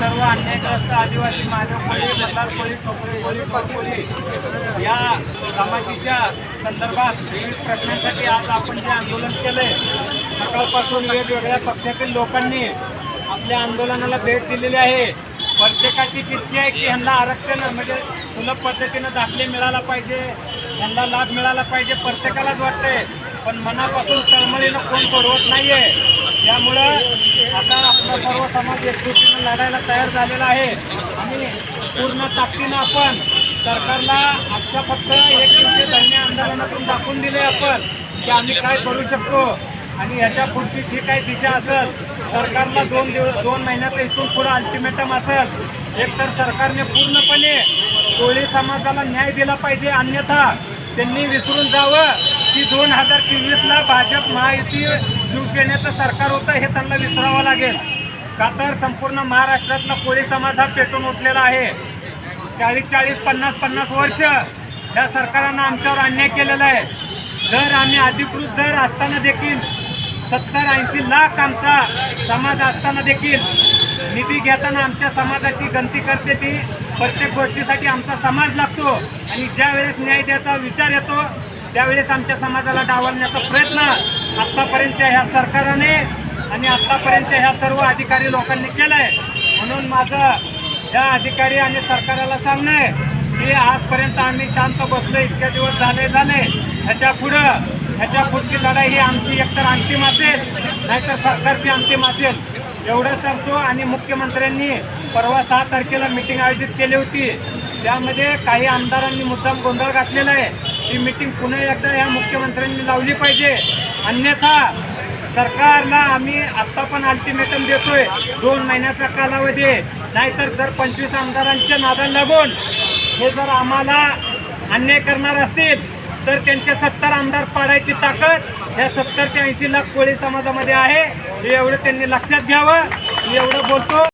सर्व अन्यायग्रस्त आदिवासी मानव कोळी मल्हार कोळी कोळी पटकोळी या जमातीच्या संदर्भात विविध प्रश्नांसाठी आज आपण जे आंदोलन केले सकाळपासून वेगवेगळ्या पक्षातील लोकांनी आपल्या आंदोलनाला भेट दिलेली आहे. प्रत्येकाची चिठ्ठी आहे की ह्यांना आरक्षण म्हणजे सुलभ पद्धतीनं दाखले मिळाला पाहिजे ह्यांना लाभ मिळाला पाहिजे प्रत्येकालाच वाटतंय. पण मनापासून तळमळीनं कोण सोडवत नाहीये. त्यामुळं आता आपला सर्व समाज एकजुटीनं लढायला तयार झालेला आहे. आणि पूर्ण ताकदीनं आपण सरकारला आजच्या फक्त एक दिवशी धन्य आंदोलनातून दाखवून दिले आपण की आम्ही काय करू शकतो. आणि याच्या पुढची जी काही दिशा असेल सरकारला दोन दिवस दोन महिन्याचं इथून पुढं अल्टिमेटम असेल. एकतर सरकारने पूर्णपणे कोळी समाजाला न्याय दिला पाहिजे अन्यथा त्यांनी विसरून जावं. की दोन हजार चोवीसला भाजप महायुती शिवसेनेचं सरकार होतं हे त्यांना विसरावं लागेल. का तर संपूर्ण महाराष्ट्रातला कोळी समाज हा पेटून उठलेला आहे. चाळीस चाळीस पन्नास पन्नास वर्ष या सरकारानं आमच्यावर अन्याय केलेला आहे. जर आम्ही अधिकृत जर असताना देखील सत्तर ऐंशी लाख आमचा समाज असताना देखील निधी घेताना आमच्या समाजाची गंती करते ती प्रत्येक गोष्टीसाठी आमचा समाज लागतो आणि ज्या वेळेस न्याय द्यायचा विचार येतो त्यावेळेस आमच्या समाजाला डावलण्याचा प्रयत्न आत्तापर्यंतच्या ह्या सरकारने आणि आत्तापर्यंतच्या ह्या सर्व अधिकारी लोकांनी केलं आहे म्हणून माझं ह्या अधिकारी आणि सरकाराला सांगणं आहे की आजपर्यंत आम्ही शांत बसलो इतक्या दिवस झाले झाले ह्याच्या पुढं ह्याच्या पुढची लढाई ही आमची एकतर अंतिम असेल नाहीतर सरकारची अंतिम असेल. एवढं सांगतो आणि मुख्यमंत्र्यांनी परवा सहा तारखेला मिटिंग आयोजित केली होती. त्यामध्ये काही आमदारांनी मुद्दाम गोंधळ घातलेला आहे. ही मिटिंग पुन्हा एकदा या मुख्यमंत्र्यांनी लावली पाहिजे. अन्यथा सरकारला आम्ही आत्ता पण अल्टिमेटम देतोय दोन महिन्याचा कालावधी. नाहीतर जर पंचवीस आमदारांच्या नादाला लागून हे जर आम्हाला अन्याय करणार असतील तर त्यांचे सत्तर आमदार पाडायची ताकद या सत्तर ते ऐंशी लाख कोळी समाजामध्ये आहे. हे एवढं त्यांनी लक्षात घ्यावं. एवढं बोलतो.